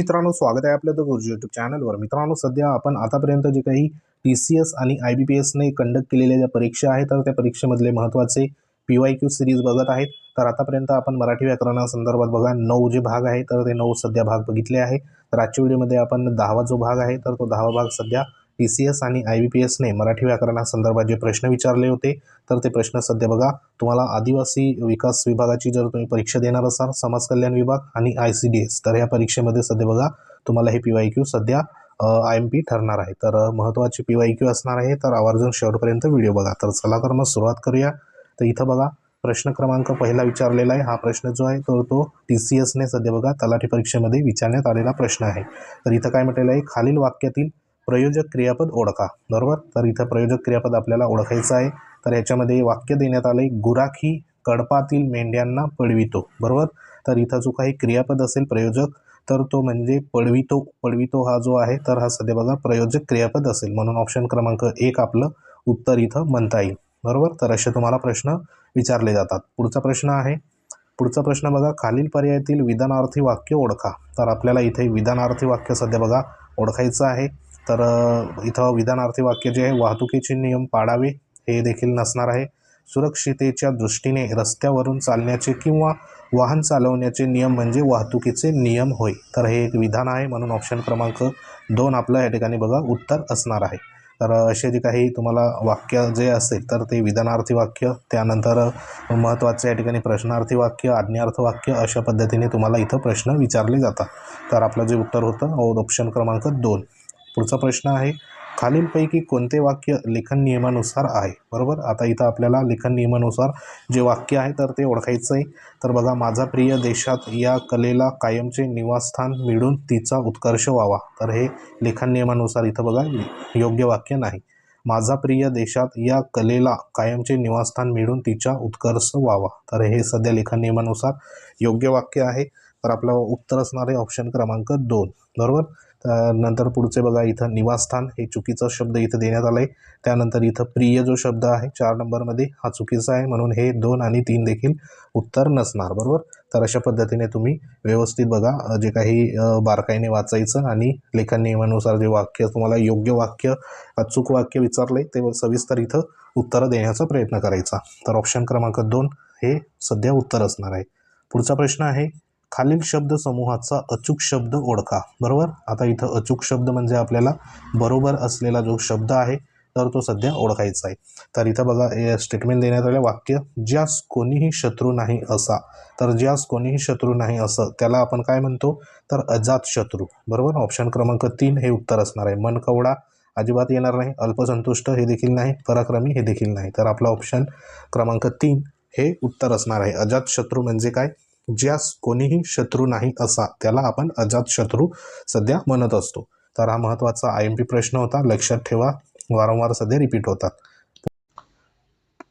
मित्रांनो स्वागत आहे आपल्या द गुरुजी यूट्यूब चॅनलवर मित्रांनो सध्या आपण आतापर्यंत जे काही टी सी एस आणि आय बी पी एसने कंडक्ट केलेल्या ज्या परीक्षा आहेत तर त्या परीक्षेमधले महत्त्वाचे पी वाय क्यू सिरीज बघत आहेत. तर आतापर्यंत आपण मराठी व्याकरणासंदर्भात बघा नऊ जे भाग आहे तर ते नऊ सध्या भाग बघितले आहे. तर आजच्या व्हिडिओमध्ये आपण दहावा जो भाग आहे तर तो दहावा भाग सध्या टी सी एस आणि आय बी पी एसने मराठी व्याकरणासंदर्भात जे प्रश्न विचारले होते तर ते प्रश्न सध्या बघा तुम्हाला आदिवासी विकास विभागाची जर तुम्ही परीक्षा देणार असाल समाज कल्याण विभाग आणि आय सी डी एस तर या परीक्षेमध्ये सध्या बघा तुम्हाला हे पी वाय क्यू सध्या आय एम पी ठरणार आहे. तर महत्त्वाची पी वाय क्यू असणार आहे तर आवर्जून शेवटपर्यंत व्हिडिओ बघा. तर चला तर मग सुरुवात करूया. तर इथं बघा प्रश्न क्रमांक पहिला विचारलेला आहे. हा प्रश्न जो आहे तो तो टी सी एसने सध्या बघा तलाठी परीक्षेमध्ये विचारण्यात आलेला प्रश्न आहे. तर इथं काय म्हटलेलं आहे खालील वाक्यातील प्रयोजक क्रियापद ओळखा. बरोबर? तर इथं प्रयोजक क्रियापद आपल्याला ओळखायचं आहे. तर याच्यामध्ये वाक्य देण्यात आलं आहे गुराखी कडपातील मेंढ्यांना पळवितो. बरोबर? तर इथं जो काही क्रियापद असेल प्रयोजक तर तो म्हणजे पळवितो. पळवितो हा जो आहे तर हा सध्या बघा प्रयोजक क्रियापद असेल. म्हणून ऑप्शन क्रमांक एक आपलं उत्तर इथं म्हणता येईल. बरोबर? तर असे तुम्हाला प्रश्न विचारले जातात. पुढचा प्रश्न आहे. पुढचा प्रश्न बघा खालील पर्यायातील विधानार्थी वाक्य ओळखा. तर आपल्याला इथे विधानार्थी वाक्य सध्या बघा ओळखायचं आहे. तर इथं विधानार्थी वाक्य जे आहे वाहतुकीचे नियम पाळावे हे देखील नसणार आहे. सुरक्षितेच्या दृष्टीने रस्त्यावरून चालण्याचे किंवा वाहन चालवण्याचे नियम म्हणजे वाहतुकीचे नियम होय. तर हे एक विधान आहे म्हणून ऑप्शन क्रमांक दोन आपलं या ठिकाणी बघा उत्तर असणार आहे. तर असे जे काही तुम्हाला वाक्य जे असेल तर ते विधानार्थी वाक्य त्यानंतर महत्त्वाचे या ठिकाणी प्रश्नार्थी वाक्य आज्ञार्थ वाक्य अशा पद्धतीने तुम्हाला इथं प्रश्न विचारले जातात. तर आपलं जे उत्तर होतं ऑप्शन क्रमांक दोन. पुढचा प्रश्न आहे खालीलपैकी कोणते वाक्य लेखन नियमानुसार आहे? बरोबर? आता इथं आपल्याला लेखन नियमानुसार जे वाक्य आहे तर ते ओळखायचं आहे तर बघा माझा प्रिय देशात या कलेला कायमचे निवासस्थान मिळून तिचा उत्कर्ष व्हावा. तर हे लेखन नियमानुसार इथं बघा योग्य वाक्य नाही. माझा प्रिय देशात या कलेला कायमचे निवासस्थान मिळून तिचा उत्कर्ष व्हावा. तर हे सध्या लेखन नियमानुसार योग्य वाक्य आहे. तर आपलं उत्तर असणार आहे ऑप्शन क्रमांक दोन. बरोबर? नंतर पुढचे बघा इथं निवासस्थान हे चुकीचा शब्द इथं देण्यात आला आहे त्यानंतर इथं प्रिय जो शब्द आहे चार नंबरमध्ये हा चुकीचा आहे म्हणून हे दोन आणि तीन देखील उत्तर नसणार बरोबर? तर अशा पद्धतीने तुम्ही व्यवस्थित बघा जे काही बारकाईने वाचायचं आणि लेखन नियमानुसार जे वाक्य तुम्हाला योग्य वाक्य अचूक वाक्य विचारले ते सविस्तर इथं उत्तरं देण्याचा प्रयत्न करायचा. तर ऑप्शन क्रमांक दोन हे सध्या उत्तर असणार आहे. पुढचा प्रश्न आहे खालील शब्द समूहाचा अचूक शब्द ओळखा. बरोबर? आता इथं अचूक शब्द म्हणजे आपल्याला बरोबर असलेला जो शब्द आहे तर तो सध्या ओळखायचा आहे. तर इथं बघा स्टेटमेंट देण्यात आलं वाक्य ज्यास कोणीही शत्रू नाही असा. तर ज्यास कोणीही शत्रू नाही असं त्याला आपण काय म्हणतो? तर अजात शत्रू. बरोबर? ऑप्शन क्रमांक तीन हे उत्तर असणार आहे. मनकवडा अजिबात येणार नाही. अल्पसंतुष्ट हे देखील नाही. पराक्रमी हे देखील नाही. तर आपला ऑप्शन क्रमांक तीन हे उत्तर असणार आहे. अजात शत्रू म्हणजे काय? ज्यास कोणीही शत्रू नाही असा त्याला आपण अजात शत्रू सध्या म्हणत असतो. तर हा महत्त्वाचा आय एम पी प्रश्न होता. लक्षात ठेवा. वारंवार सध्या रिपीट होतात.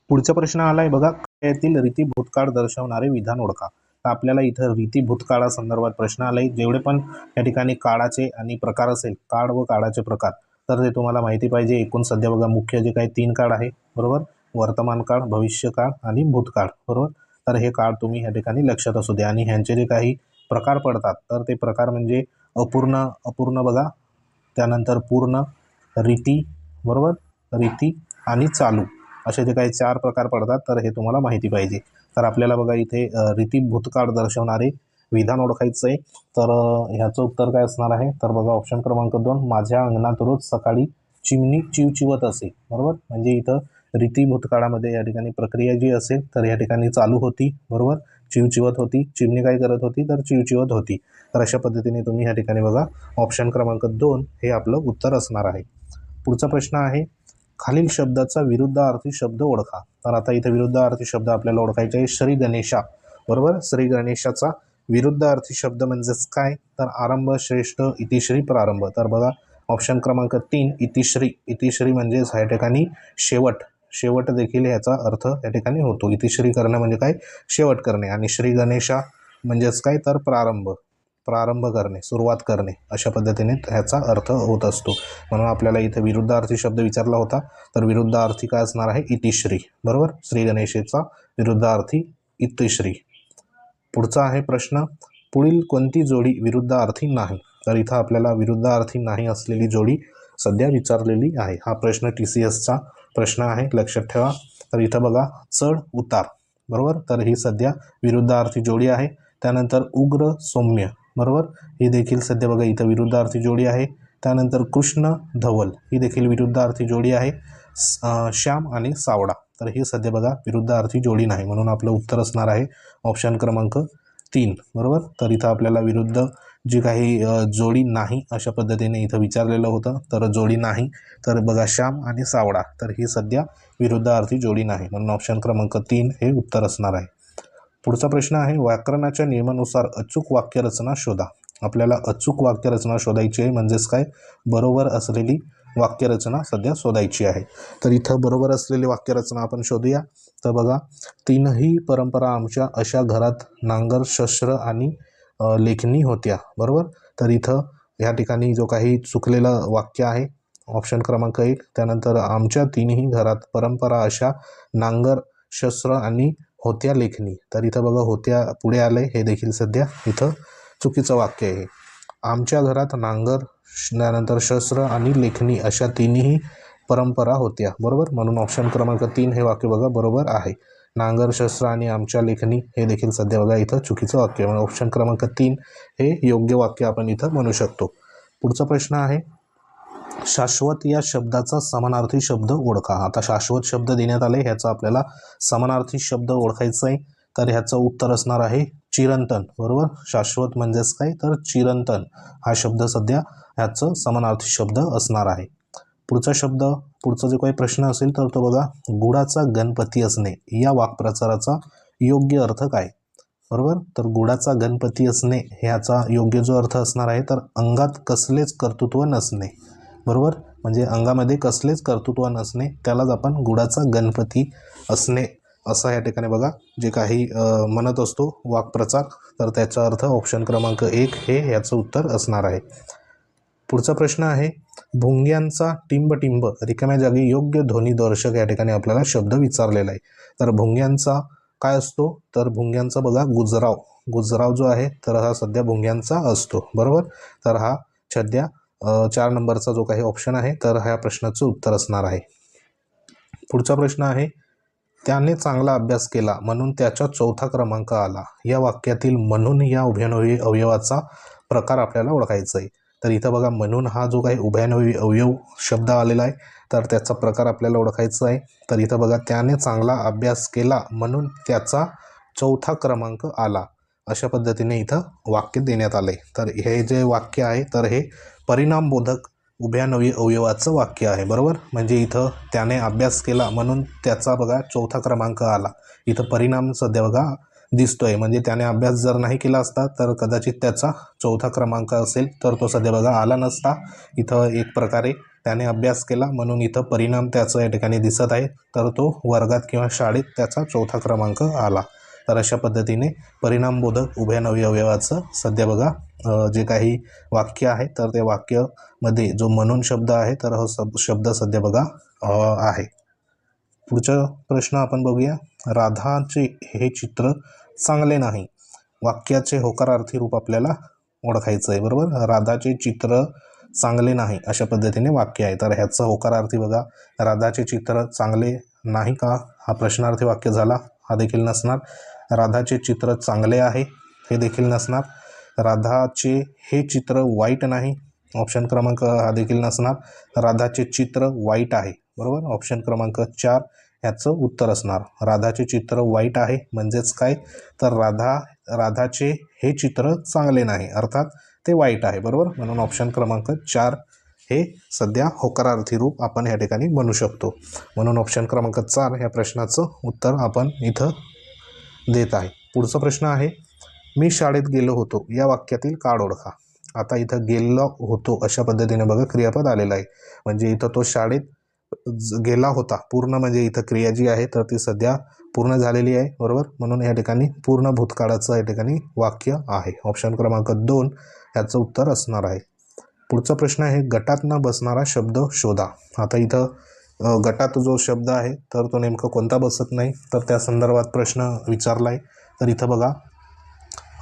पुढचा प्रश्न आला आहे बघा. यातील रीती भूतकाळ दर्शवणारे विधान ओळखा. तर आपल्याला इथं रीती भूतकाळासंदर्भात प्रश्न आलाय. जेवढे पण या ठिकाणी काळाचे आणि प्रकार असेल काळ व काळाचे प्रकार तर ते तुम्हाला माहिती पाहिजे. एकूण सध्या बघा मुख्य जे काही तीन काळ आहे बरोबर? वर्तमान काळ भविष्य काळ आणि भूतकाळ बरोबर? तर हे काळ तुम्ही ह्या ठिकाणी लक्षात असू द्या आणि ह्यांचे जे काही प्रकार पडतात तर ते प्रकार म्हणजे अपूर्ण अपूर्ण बघा. त्यानंतर पूर्ण रीती बरोबर? रीती आणि चालू. असे जे काही चार प्रकार पडतात तर हे तुम्हाला माहिती पाहिजे. तर आपल्याला बघा इथे रीती भूतकाळ दर्शवणारे विधान ओळखायचं आहे तर ह्याचं उत्तर काय असणार आहे? तर बघा ऑप्शन क्रमांक दोन माझ्या अंगणात रोज सकाळी चिमणी चिवचिवत असे. बरोबर? म्हणजे इथं रीती भूतकाळामध्ये या ठिकाणी प्रक्रिया जी असेल तर या ठिकाणी चालू होती बरोबर? चिवचिवत होती. चिमणी काय करत होती? तर चिवचिवत होती. तर अशा पद्धतीने तुम्ही या ठिकाणी बघा ऑप्शन क्रमांक दोन हे आपलं उत्तर असणार आहे. पुढचा प्रश्न आहे खालील शब्दाचा विरुद्धार्थी शब्द ओळखा. तर आता इथे विरुद्धार्थी शब्द आपल्याला ओळखायचे आहे श्री गणेशा. बरोबर? श्री गणेशाचा विरुद्धार्थी शब्द म्हणजेच काय? तर आरंभ श्रेष्ठ इतिश्री प्रारंभ. तर बघा ऑप्शन क्रमांक तीन इतिश्री. इतिश्री म्हणजेच ह्या ठिकाणी शेवट. शेवट देखील ह्याचा अर्थ या ठिकाणी होतो. इतिश्री करणे म्हणजे काय? शेवट करणे. आणि श्री गणेशा म्हणजेच काय? तर प्रारंभ. प्रारंभ करणे. सुरुवात करणे. अशा पद्धतीने ह्याचा अर्थ होत असतो. म्हणून आपल्याला इथे विरुद्धार्थी शब्द विचारला होता. तर विरुद्धार्थी काय असणार आहे? इतिश्री. बरोबर? श्री गणेशेचा विरुद्धार्थी इतिश्री. पुढचा आहे प्रश्न. पुढील कोणती जोडी विरुद्धार्थी नाही? तर इथं आपल्याला विरुद्धार्थी नाही असलेली जोडी सध्या विचारलेली आहे. हा प्रश्न टी सी एसचा प्रश्न आहे लक्षात ठेवा. तर इथं बघा चढ उतार. बरोबर? तर ही सध्या विरुद्धार्थी जोडी आहे. त्यानंतर उग्र सौम्य. बरोबर? ही देखील सध्या बघा इथं विरुद्धार्थी जोडी आहे. त्यानंतर कृष्ण धवल. ही देखील विरुद्धार्थी जोडी आहे. स- श्याम आणि सावडा. तर ही सध्या बघा विरुद्धार्थी जोडी नाही. म्हणून आपलं उत्तर असणार आहे ऑप्शन क्रमांक तीन. बरोबर? तर इथं आपल्याला विरुद्ध जी काही जोडी नाही अशा पद्धतीने इथं विचारलेलं होतं. तर जोडी नाही तर बघा श्याम आणि सावडा तर ही सध्या विरुद्धार्थी जोडी नाही. म्हणून ऑप्शन क्रमांक तीन हे उत्तर असणार आहे. पुढचा प्रश्न आहे व्याकरणाच्या नियमानुसार अचूक वाक्यरचना शोधा. आपल्याला अचूक वाक्यरचना शोधायची आहे म्हणजेच काय? बरोबर असलेली वाक्यरचना सध्या शोधायची आहे. तर इथं बरोबर असलेली वाक्यरचना आपण शोधूया. तर बघा तीनही परंपरा आमच्या अशा घरात नांगर शस्त्र आणि लेखणी होत्या बरोबर? तर इथं ह्या ठिकाणी जो काही चुकलेलं वाक्य आहे ऑप्शन क्रमांक एक त्यानंतर आमच्या तिन्ही घरात परंपरा अशा नांगर शस्त्र आणि होत्या लेखणी तर इथं बघा होत्या पुढे आले हे देखील सध्या इथं चुकीचं वाक्य आहे. आमच्या घरात नांगर श- त्यानंतर शस्त्र आणि लेखणी अशा तिन्ही परंपरा होत्या बरोबर? म्हणून ऑप्शन क्रमांक तीन हे वाक्य बघा बरोबर आहे. नांगर शस्त्र आणि आमच्या लेखणी हे देखील सध्या बघा इथं चुकीचं वाक्य म्हणजे म्हणून ऑप्शन क्रमांक तीन हे योग्य वाक्य आपण इथं म्हणू शकतो. पुढचा प्रश्न आहे शाश्वत या शब्दाचा समानार्थी शब्द ओळखा. आता शाश्वत शब्द देण्यात आले ह्याचा आपल्याला समानार्थी शब्द ओळखायचा आहे तर ह्याचं उत्तर असणार आहे चिरंतन. बरोबर? शाश्वत म्हणजेच काय? तर चिरंतन हा शब्द सध्या ह्याचं समानार्थी शब्द असणार आहे. पुढचा शब्द पुढचा जो काही प्रश्न असेल तर तो बघा गुडाचा गणपती असणे या वाक्प्रचाराचा योग्य अर्थ काय? बरोबर? तर गुडाचा गणपती असणे ह्याचा योग्य जो अर्थ असणार आहे तर अंगात कसलेच कर्तृत्व नसणे. बरोबर? म्हणजे अंगामध्ये कसलेच कर्तृत्व नसणे त्यालाच आपण गुडाचा गणपती असणे असा या ठिकाणी बघा. जे काही म्हणत असतो वाक्प्रचार तर त्याचा अर्थ ऑप्शन क्रमांक एक हे ह्याचं उत्तर असणार आहे. पुढचा प्रश्न आहे भुंग्यांचा टिंब रिकाम्या जागी योग्य ध्वनिदर्शक या ठिकाणी आपल्याला शब्द विचारलेला आहे. तर भुंग्यांचा काय असतो? तर भुंग्यांचा बघा गुजराव. गुजराव जो आहे तर हा सध्या भुंग्यांचा असतो. बरोबर? तर हा सध्या चार नंबरचा जो काही ऑप्शन आहे तर ह्या प्रश्नाचं उत्तर असणार आहे. पुढचा प्रश्न आहे त्याने चांगला अभ्यास केला म्हणून त्याच्या चौथा क्रमांक आला. या वाक्यातील म्हणून या उभयनवी अवयवाचा प्रकार आपल्याला ओळखायचा आहे. तर इथं बघा म्हणून हा जो काही उभयानवी अवयव शब्द आलेला आहे तर त्याचा प्रकार आपल्याला ओळखायचा आहे. तर इथं बघा त्याने चांगला अभ्यास केला म्हणून त्याचा चौथा क्रमांक आला. अशा पद्धतीने इथं वाक्य देण्यात आले तर हे जे वाक्य आहे तर हे परिणामबोधक उभयानवी अवयवाचं वाक्य आहे बरोबर? म्हणजे इथं त्याने अभ्यास केला म्हणून त्याचा बघा चौथा क्रमांक आला. इथं परिणाम सध्या बघा दिसतोय. म्हणजे त्याने अभ्यास जर नाही केला असता तर कदाचित त्याचा चौथा क्रमांक असेल. तर तो सध्या बघा आला नसता. इथं एक प्रकारे त्याने अभ्यास केला. म्हणून इथं परिणाम त्याचं या ठिकाणी दिसत आहे. तर तो वर्गात किंवा शाळेत त्याचा चौथा क्रमांक आला. तर अशा पद्धतीने परिणामबोधक उभयनवी अवयवाचं सध्या बघा जे काही वाक्य आहे तर त्या वाक्यामध्ये जो म्हणून शब्द आहे तर हा सब शब्द सध्या बघा आहे. पुढचा प्रश्न आपण बघूया. राधाचे हे चित्र चांगले नाही. वाक्याचे होकारार्थी रूप आपल्याला ओळखायचं आहे बरोबर? राधाचे चित्र चांगले नाही अशा पद्धतीने वाक्य आहे. तर ह्याचं होकारार्थी बघा. राधाचे चित्र चांगले नाही का? हा प्रश्नार्थी वाक्य झाला. हा देखील नसणार. राधाचे चित्र चांगले आहे हे देखील नसणार. राधाचे हे चित्र वाईट नाही ऑप्शन क्रमांक हा देखील नसणार. राधाचे चित्र वाईट आहे बरोबर? ऑप्शन क्रमांक चार. ह्याचं उत्तर असणार. राधाचे चित्र वाईट आहे म्हणजेच काय? तर राधा राधाचे हे चित्र चांगले नाही अर्थात ते वाईट आहे बरोबर? म्हणून ऑप्शन क्रमांक चार हे सध्या होकारार्थी रूप आपण या ठिकाणी म्हणू शकतो. म्हणून ऑप्शन क्रमांक चार ह्या प्रश्नाचं उत्तर आपण इथं देत आहे. पुढचा प्रश्न आहे मी शाळेत गेलो होतो या वाक्यातील काळ ओळखा. आता इथं गेलो होतो अशा पद्धतीने बघा क्रियापद आलेलं आहे. म्हणजे इथं तो शाळेत गेला होता. पूर्ण म्हणजे इथं क्रिया जी आहे तर ती सध्या पूर्ण झालेली आहे. बरोबर? म्हणून या ठिकाणी पूर्ण भूतकाळाचं या ठिकाणी वाक्य आहे. ऑप्शन क्रमांक दोन ह्याचं उत्तर असणार आहे. पुढचा प्रश्न आहे गटात न बसणारा शब्द शोधा. आता इथं गटात जो शब्द आहे तर तो नेमका कोणता बसत नाही? तर त्या संदर्भात प्रश्न विचारला आहे तर इथं बघा.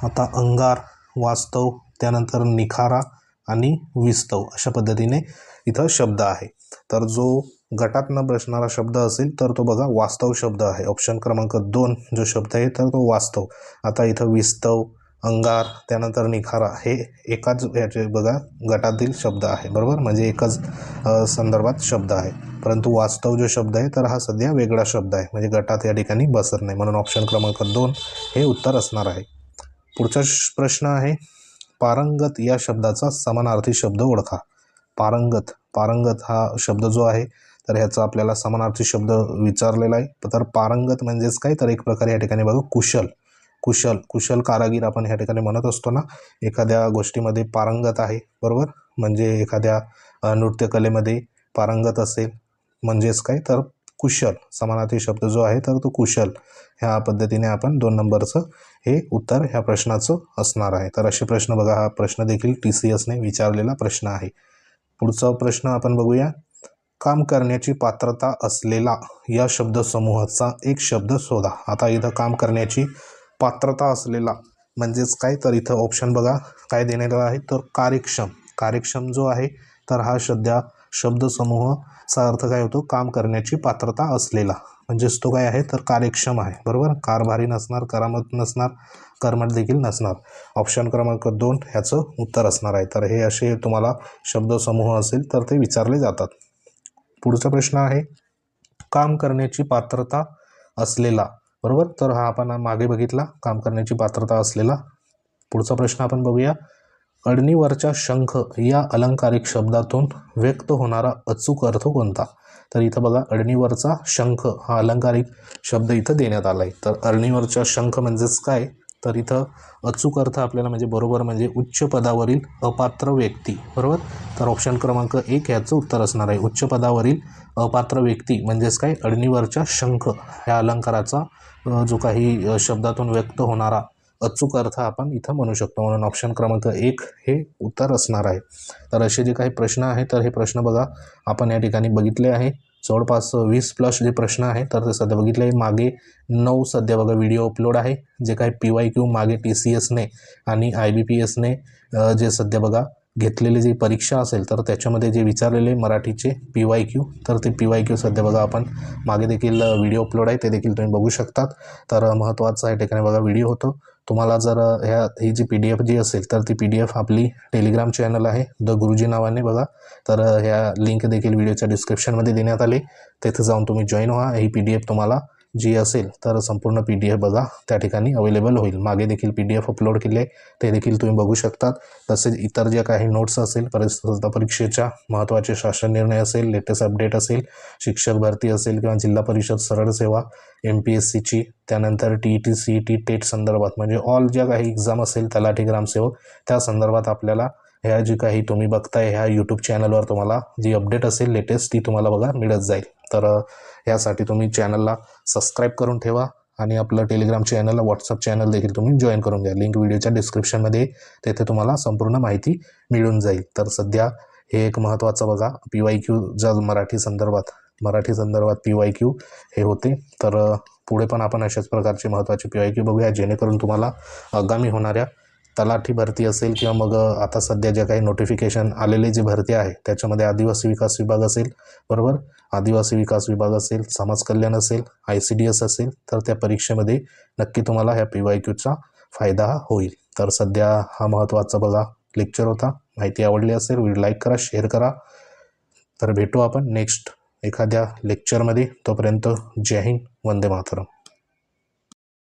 आता अंगार वास्तव त्यानंतर निखारा आणि विस्तव अशा पद्धतीने इथं शब्द आहे. तर जो गटात न बसणारा शब्द असेल तर तो बघा वास्तव शब्द आहे. ऑप्शन क्रमांक दोन जो शब्द आहे तर तो वास्तव. आता इथं विस्तव अंगार त्यानंतर निखारा हे एकाच याचे बघा गटातील शब्द आहे बरोबर? म्हणजे एकाच संदर्भात शब्द आहे. परंतु वास्तव जो शब्द आहे तर हा सध्या वेगळा शब्द आहे. म्हणजे गटात या ठिकाणी बसत नाही. म्हणून ऑप्शन क्रमांक दोन हे उत्तर असणार आहे. पुढचा श- प्रश्न आहे पारंगत या शब्दाचा समानार्थी शब्द ओळखा. पारंगत पारंगत हा शब्द जो आहे तर ह्याचा आपल्याला समानार्थी शब्द विचारलेला आहे. तर पारंगत म्हणजेच काय? तर एक प्रकारे या ठिकाणी बघा कुशल. कुशल. कुशल कारागीर आपण ह्या ठिकाणी म्हणत असतो ना एखाद्या गोष्टीमध्ये पारंगत आहे बरोबर? म्हणजे एखाद्या नृत्यकलेमध्ये पारंगत असेल म्हणजेच काय? तर कुशल. समानार्थी शब्द जो आहे तर तो कुशल. ह्या पद्धतीने आपण दोन नंबरचं हे उत्तर ह्या प्रश्नाचं असणार आहे. तर असे प्रश्न बघा हा प्रश्न देखील टी सी एसने विचारलेला प्रश्न आहे. पुढचा प्रश्न आपण बघूया. काम करण्याची पात्रता असलेला या शब्दसमूहाचा एक शब्द शोधा. आता इथं काम करण्याची पात्रता असलेला म्हणजेच काय? तर इथं ऑप्शन बघा. काय देण्यात आहे? तर कार्यक्षम. कार्यक्षम जो आहे तर हा सध्या शब्दसमूहचा अर्थ काय होतो? काम करण्याची पात्रता असलेला. म्हणजेच तो काय आहे? तर कार्यक्षम आहे. बरोबर? कारभारी नसणार करामत नसणार कर्मठ देखील नसणार. ऑप्शन क्रमांक दोन ह्याचं उत्तर असणार आहे. तर हे असे तुम्हाला शब्दसमूह असेल तर ते विचारले जातात. पुढचा प्रश्न आहे काम करण्याची पात्रता असलेला. बरोबर? तर हा आपण मागे बघितला काम करण्याची पात्रता असलेला. पुढचा प्रश्न आपण बघूया. अडणीवरच्या शंख या अलंकारिक शब्दातून व्यक्त होणारा अचूक अर्थ कोणता? तर इथं बघा अडणीवरचा शंख हा अलंकारिक शब्द इथं देण्यात आला आहे तर अडणीवरच्या शंख म्हणजेच काय? तर इथं अचूक अर्थ आपल्याला म्हणजे बरोबर म्हणजे उच्च पदावरील अपात्र व्यक्ती बरोबर? तर ऑप्शन क्रमांक एक याचं उत्तर असणार आहे. उच्च पदावरील अपात्र व्यक्ती म्हणजेच काय? अडणीवरच्या शंख. ह्या अलंकाराचा जो काही शब्दातून व्यक्त होणारा अचूक अर्थ आपण इथं म्हणू शकतो. म्हणून ऑप्शन क्रमांक एक हे उत्तर असणार आहे. तर असे जे काही प्रश्न आहेत तर हे प्रश्न बघा. आपण या ठिकाणी बघितले आहे. जवळपास वीस प्लस जे प्रश्न आहे तर ते सध्या बघितले आहे. मागे नऊ सध्या बघा व्हिडिओ अपलोड आहे. जे काही पी वाय क्यू मागे टी सी एसने आणि आय बी पी एसने जे सध्या बघा घेतलेली जी परीक्षा असेल तर त्याच्यामध्ये जे विचारलेले मराठीचे पी वाय क्यू तर ते पी वाय क्यू सध्या बघा आपण मागे देखील व्हिडिओ अपलोड आहे. ते देखील तुम्ही बघू शकतात. तर महत्त्वाचं या ठिकाणी बघा व्हिडिओ होतो. तुम्हाला जर ह्या ही जी पी डी एफ जी असेल तर ती पी डी एफ आपली टेलिग्राम चॅनल आहे. द गुरुजी नावाने बघा. तर ह्या लिंक देखील व्हिडिओच्या डिस्क्रिप्शनमध्ये देण्यात आली. तेथे जाऊन तुम्ही जॉईन व्हा. ही पी डी एफ तुम्हाला जी असेल तर संपूर्ण पी डी एफ बघा. त्या ठिकाणी अवेलेबल होईल. मागे देखील पी डी एफ अपलोड केले. ते देखील तुम्ही बघू शकतात. तसेच इतर ज्या काही नोट्स असेल परिस्थिती परीक्षेच्या महत्त्वाचे शासन निर्णय असेल लेटेस्ट अपडेट असेल शिक्षक भरती असेल किंवा जिल्हा परिषद सरळ सेवा एम पी एस सीची त्यानंतर T E T C E T TET संदर्भात. म्हणजे ऑल ज्या काही एक्झाम असेल तलाठी ग्रामसेवक त्या संदर्भात आपल्याला ह्या जी काही तुम्ही बघताय ह्या यूट्यूब चॅनलवर तुम्हाला जी अपडेट असेल लेटेस्ट ती तुम्हाला बघा मिळत जाईल. तर ह्यासाठी यासाठी तुम्ही चॅनलला सबस्क्राईब करून ठेवा आणि आपलं टेलिग्राम चॅनल व्हॉट्सअप चॅनल देखील तुम्ही जॉईन करून घ्या. लिंक व्हिडिओच्या डिस्क्रिप्शनमध्ये तेथे तुम्हाला संपूर्ण माहिती मिळून जाईल. तर सध्या हे एक महत्त्वाचं बघा पी वाय क्यू ज्या मराठी संदर्भात मराठी संदर्भात पी वाय क्यू हे होते. तर पुढे पण आपण अशाच प्रकारचे महत्त्वाचे पी वाय क्यू बघूया जेणेकरून तुम्हाला आगामी होणाऱ्या तलाठी भरती असेल किंवा मग आता सध्या ज्या काही नोटिफिकेशन आलेले जी भरती आहे त्याच्यामध्ये आदिवासी विकास विभाग असेल बरोबर? आदिवासी विकास विभाग असेल समाज कल्याण असेल आय सी डी एस असेल तर त्या परीक्षेमध्ये नक्की तुम्हाला ह्या पी वाय क्यूचा फायदा होईल. तर सध्या हा महत्त्वाचा बघा लेक्चर होता. माहिती आवडली असेल व्हिडिओ लाईक करा शेअर करा. तर भेटू आपण नेक्स्ट एखाद्या लेक्चरमध्ये तोपर्यंत जय हिंद वंदे मातरम.